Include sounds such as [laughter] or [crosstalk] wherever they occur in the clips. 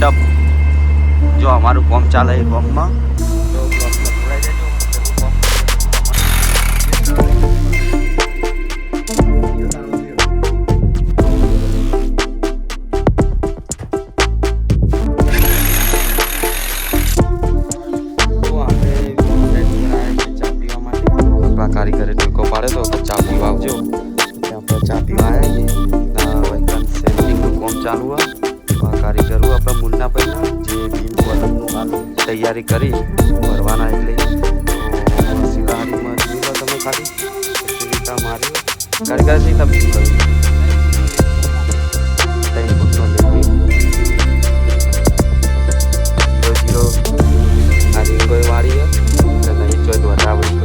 Setup જો અમારું કોમ ચાલે એ કોમમાં. તૈયારી કરી, ભરવાના એટલે તો તમે ખાલી. એટલી રીતા માર્યો કારીગર સહી તમે કર્યું ત્રણ ફૂટનો લેવી જીરો, આ રીંગોય એટલે નહીં ચોઈટ વધારે.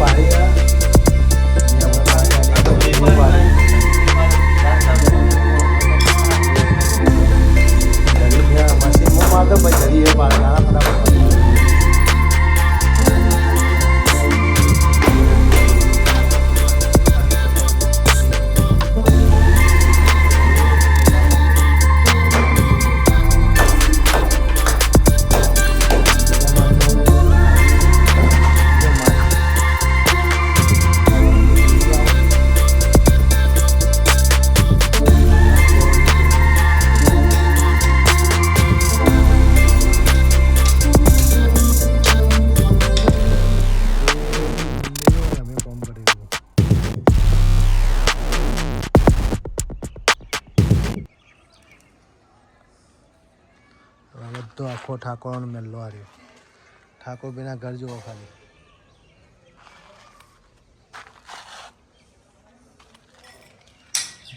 આ ઠાકોરનો મેલ્લો હાર્યો ઠાકોર બેના ઘર જુઓ ખાલી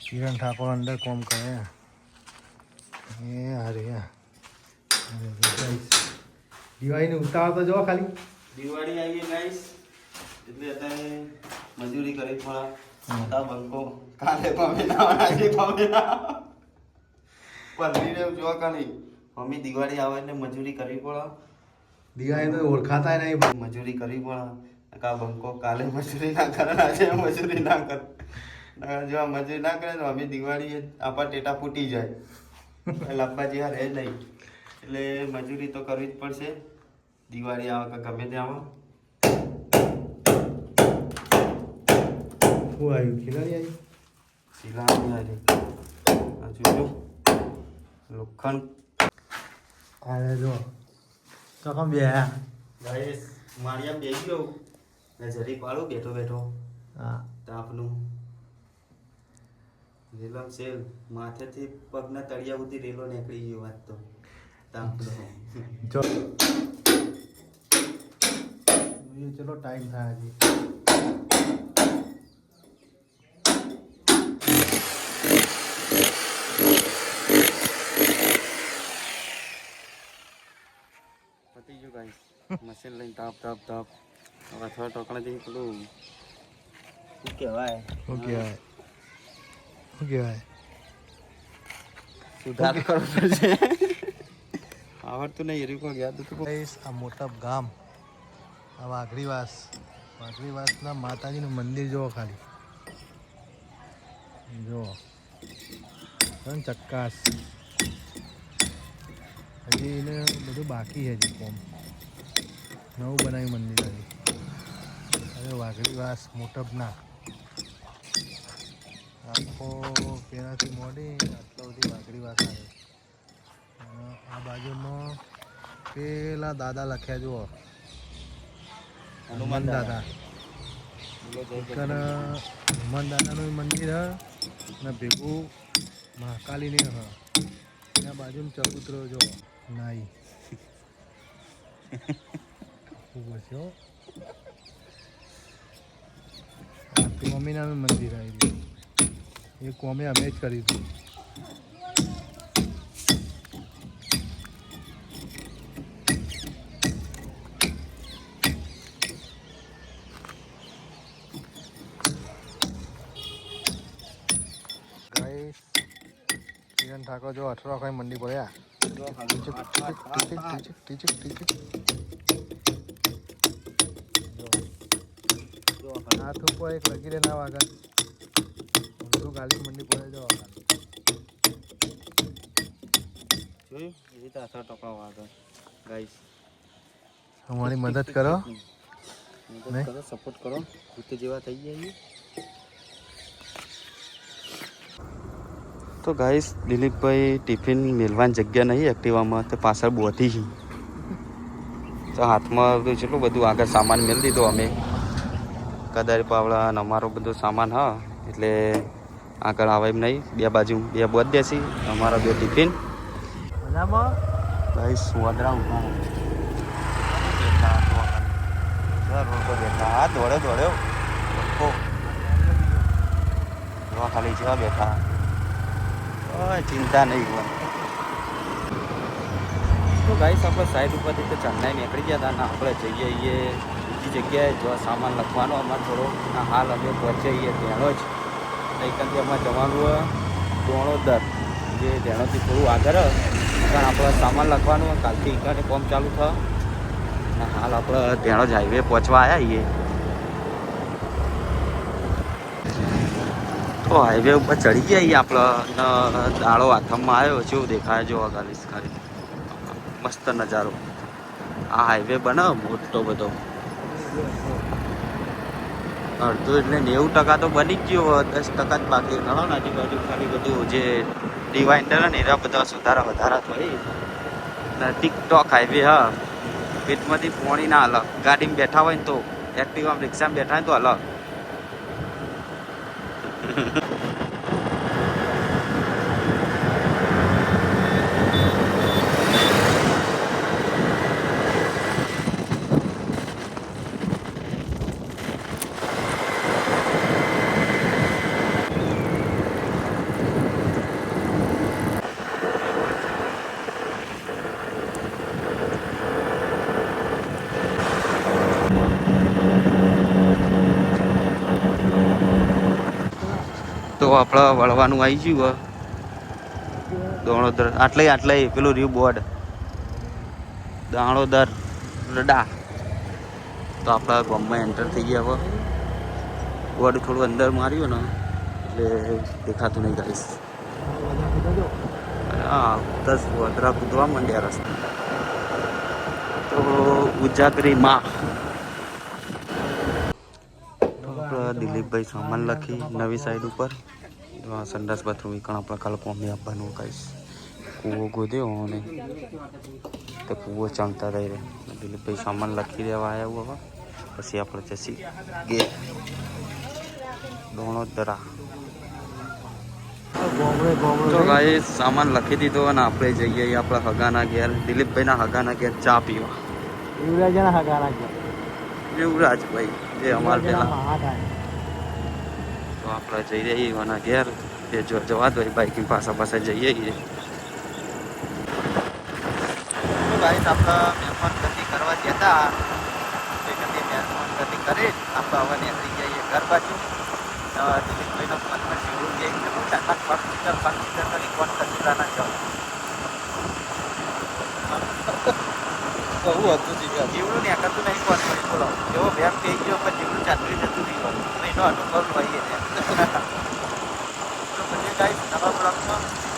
કિરણ ઠાકોર અંદર કોમ કરે એ હારે દિવાળીની ઉતાવળ તો જો ખાલી દિવાળી આવી ગાઈસ એટલે અત્યારે મજૂરી કરી થોડા મોટા બંકો કાલે પમે ના આજે પમે ના પલ્લી ને જો કાલી મમ્મી દિવાળી આવે એટલે મજૂરી કરવી પડે. દિવાળી તો ઓળખાતા નહીં મજૂરી કરવી પડે. કા બંકો કાલે મજૂરી ના કરે આજે મજૂરી ના કરે. જો મજૂરી ના કરે તો અમે દિવાળી આપણા ટેટા ફૂટી જાય. લાંબાજી અબ્બાજી રહે નહીં. એટલે મજૂરી તો કરવી જ પડશે. દિવાળી આવે કે ગમે તે આવે. શું આવ્યું? ખીલાડી આવી? ખીલાડી આવી. જોજો. લોખંડ. અરે જો તો કેમ બે? ગાઈસ મારિયા બેસી ગયો ને જરી પાડું બેઠો બેઠો. હા. તાપનું. રેલમ સેલ માથેથી પગના તળિયા સુધી રેલો નીકળી ગયો વાત તો. તાપનો. જો. ચલો ટાઈમ થાય હજી પતી ગયું ગાઈસ મશીન લઈને તાપ તાપ તાપ હવે થોડા ટોકણાથી પેલું શું કહેવાય શું કહેવાય શું કહેવાય સુધાર કરવો પડશે આવડતું નહીં એરી કોઈ યાદ હતું ગાઈસ, આ મોટા ગામ આ વાઘરીવાસ વાઘરીવાસના માતાજીનું મંદિર જુઓ ખાલી જુઓ ત્રણ ચક્કાસ હજી એને બધું બાકી છે હજી કોમ નવું બનાવ્યું મંદિર હતું હવે વાઘરીવાસ મોટપના આખો પહેલાંથી મોડી આટલો બધી વાઘરીવાસ આવે. આ બાજુમાં પેલા દાદા લખ્યા જુઓ. હનુમાન દાદા. હનુમાન દાદાનું મંદિર હ અને ભેગું મહાકાલીની હ. એના બાજુમાં ચબૂતરો જો નાઈ. [laughs] છે સ્વામિનારાયણ મંદિર આવી ગયું એ કોમે અમે જ કરી હતું ગાઈસ કિરણ ઠાકોર જો અઠરો ખાઈ મંડી પડ્યા ટીચક ટીચક ટીચક ટીચક ટીચક હાથ ઉપર એક લગી રે ના વાગા ઊંધું ગાલી મંડી પડે જવા જોયું એ રીતે આથા ટોપડા વાગે ગાઈસ અમારી મદદ કરો. મદદ કરો સપોર્ટ કરો. ભૂત જેવા થઈ જઈએ તો ગાઈસ દિલીપભાઈ ટિફિન મેળવાની જગ્યા નહીં એક્ટિવામાં તો પાછળ બોધી છે. તો હાથમાં બધું કેટલું બધું આગળ સામાન મેળવી દીધો અમે. કદાચ પાવડા અને અમારો બધો સામાન હા એટલે આગળ આવે એમ નહીં. બે બાજુ બે બોધ દેસી અમારા બે ટિફિન. ભાઈ સુવાદરા ઊભા રોડ પર બેઠા. હા દોડે દોડ્યો લખો ખાલી જેવા બેઠા. ચિંતા નહીં હોય. તો ગાઈસ આપણે સાઈડ ઉપરથી તો ચેન્નાઈ નીકળી ગયા હતા ને આપણે જઈએ બીજી જગ્યાએ જો સામાન લખવાનો અમારે થોડો હાલ અમે પહોંચાઈએ ધેણો જ. અહીંથી અમારે જવાનું ધોણોદર જે ધેણોથી થોડું આગળ પણ આપણે સામાન લખવાનું કાલથી ઈકાને કોમ ચાલુ થયો હાલ આપણે જ હાઈવે પહોંચવા આવ્યા છીએ તો હાઈવે ઉપર ચડી ગયા આપણે દાડો હાથમાં આવ્યો જેવું દેખાય જો અગાલીસ ખાલી મસ્ત નજારો. આ હાઈવે બનાવ, મોટો બધો. અડધો એટલે નેવું ટકા તો બની જ ગયો દસ ટકા જ બાકી. ઘણો ને આજુબાજુ ખાલી બધું જે ડિવાઇન્ડર ને એના બધા સુધારા વધારા થઈ. ને ટિકટોક હાઈવે હા. પેટમાંથી પોણી ના અલગ. ગાડીમાં બેઠા હોય ને તો એક્ટિવામાં રિક્ષામાં બેઠા હોય તો અલગ. તો વળવાનું આવી ગયું હવે દોણોદર, આટલે આટલે, પેલું રહ્યું બોર્ડ. દાણોદર રડા તો આપણા ગામમાં એન્ટર થઈ ગયા હવે બોર્ડ થોડું અંદર માર્યું ને, એટલે દેખાતું નહીં ગાઈશ હા, દસ વધરા કૂદવા માંડ્યા રસ્તા. તો ઉજાગરી માં. દિલીપભાઈ સામાન લખી નવી સાઈડ ઉપર. સંડાસ બાથરૂમ ઈકણ આપણે કાલે કોમી આપવાનું કહીશ કૂવો ગોદ્યો અને તો કૂવો ચણતા રહી રહે દિલીપભાઈ સામાન લખી દેવા આવ્યા હવે. પછી આપણે જશી ગે દોણોદરા તો ભાઈ સામાન લખી દીધો અને આપણે જઈએ આપણા હગાના ઘેર. દિલીપભાઈના હગાના ઘેર ચા પીવા. યુવરાજના હગાના ગયા યુવરાજભાઈ જે અમારા પેલા તો આપણે જઈ રહ્યા છીએ એના ઘેર એ જો જવા દો બાઇકની પાસે પાસે જઈએ છીએ તો ગાઈસ આપણે મહેમાન ગતિ કરવા જતા એ ગતિ મહેમાન ગતિ કરી આપણે હવે નીકળી જઈએ ઘર બાજુ અ, દિલીપભાઈનો ફોનમાં શિવડું કે એકદમ ચાકા પાંચ મીટર પાંચ મીટર કરી કોણ કચરાના કહું હતું જીવડું જીવડું ને કરતું નહીં કોણ બોલો એવો વેમ થઈ ગયો પણ જીવડું ચાતરી જતું નહીં હોય એનો અનુભવ લઈએ ને તો પછી ગાઈસ